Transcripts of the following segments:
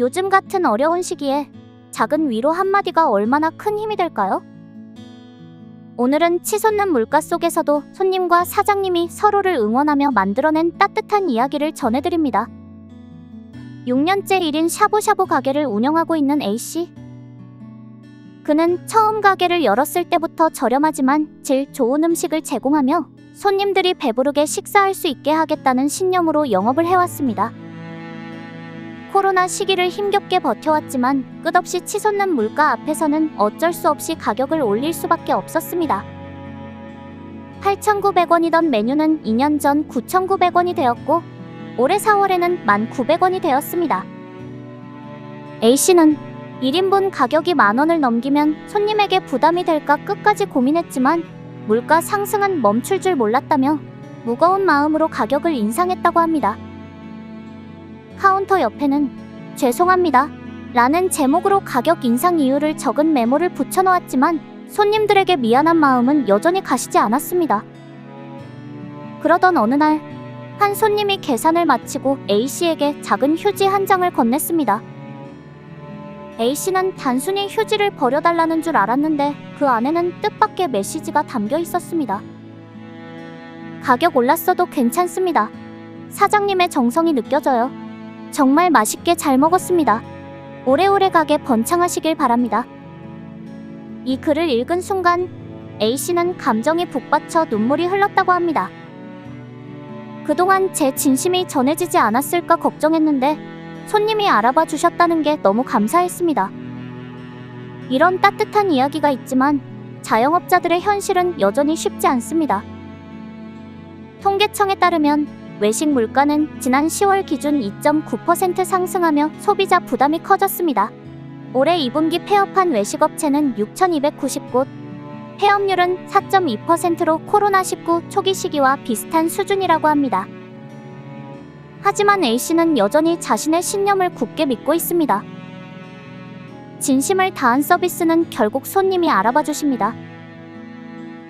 요즘 같은 어려운 시기에 작은 위로 한마디가 얼마나 큰 힘이 될까요? 오늘은 치솟는 물가 속에서도 손님과 사장님이 서로를 응원하며 만들어낸 따뜻한 이야기를 전해드립니다. 6년째 1인 샤브샤브 가게를 운영하고 있는 A씨. 그는 처음 가게를 열었을 때부터 저렴하지만 질 좋은 음식을 제공하며 손님들이 배부르게 식사할 수 있게 하겠다는 신념으로 영업을 해왔습니다. 코로나 시기를 힘겹게 버텨왔지만 끝없이 치솟는 물가 앞에서는 어쩔 수 없이 가격을 올릴 수밖에 없었습니다. 8,900원이던 메뉴는 2년 전 9,900원이 되었고 올해 4월에는 1,900원이 되었습니다. A씨는 1인분 가격이 만 원을 넘기면 손님에게 부담이 될까 끝까지 고민했지만 물가 상승은 멈출 줄 몰랐다며 무거운 마음으로 가격을 인상했다고 합니다. 카운터 옆에는 죄송합니다. 라는 제목으로 가격 인상 이유를 적은 메모를 붙여놓았지만 손님들에게 미안한 마음은 여전히 가시지 않았습니다. 그러던 어느 날, 한 손님이 계산을 마치고 A씨에게 작은 휴지 한 장을 건넸습니다. A씨는 단순히 휴지를 버려달라는 줄 알았는데 그 안에는 뜻밖의 메시지가 담겨 있었습니다. 가격 올랐어도 괜찮습니다. 사장님의 정성이 느껴져요. 정말 맛있게 잘 먹었습니다. 오래오래 가게 번창하시길 바랍니다. 이 글을 읽은 순간 A씨는 감정이 북받쳐 눈물이 흘렀다고 합니다. 그동안 제 진심이 전해지지 않았을까 걱정했는데 손님이 알아봐 주셨다는 게 너무 감사했습니다. 이런 따뜻한 이야기가 있지만 자영업자들의 현실은 여전히 쉽지 않습니다. 통계청에 따르면 외식 물가는 지난 10월 기준 2.9% 상승하며 소비자 부담이 커졌습니다. 올해 2분기 폐업한 외식업체는 6,290곳, 폐업률은 4.2%로 코로나19 초기 시기와 비슷한 수준이라고 합니다. 하지만 A씨는 여전히 자신의 신념을 굳게 믿고 있습니다. 진심을 다한 서비스는 결국 손님이 알아봐 주십니다.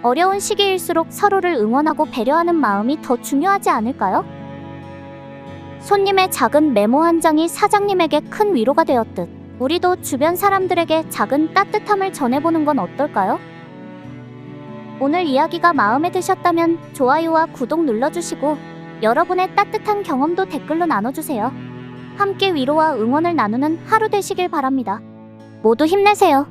어려운 시기일수록 서로를 응원하고 배려하는 마음이 더 중요하지 않을까요? 손님의 작은 메모 한 장이 사장님에게 큰 위로가 되었듯 우리도 주변 사람들에게 작은 따뜻함을 전해보는 건 어떨까요? 오늘 이야기가 마음에 드셨다면 좋아요와 구독 눌러주시고 여러분의 따뜻한 경험도 댓글로 나눠주세요. 함께 위로와 응원을 나누는 하루 되시길 바랍니다. 모두 힘내세요.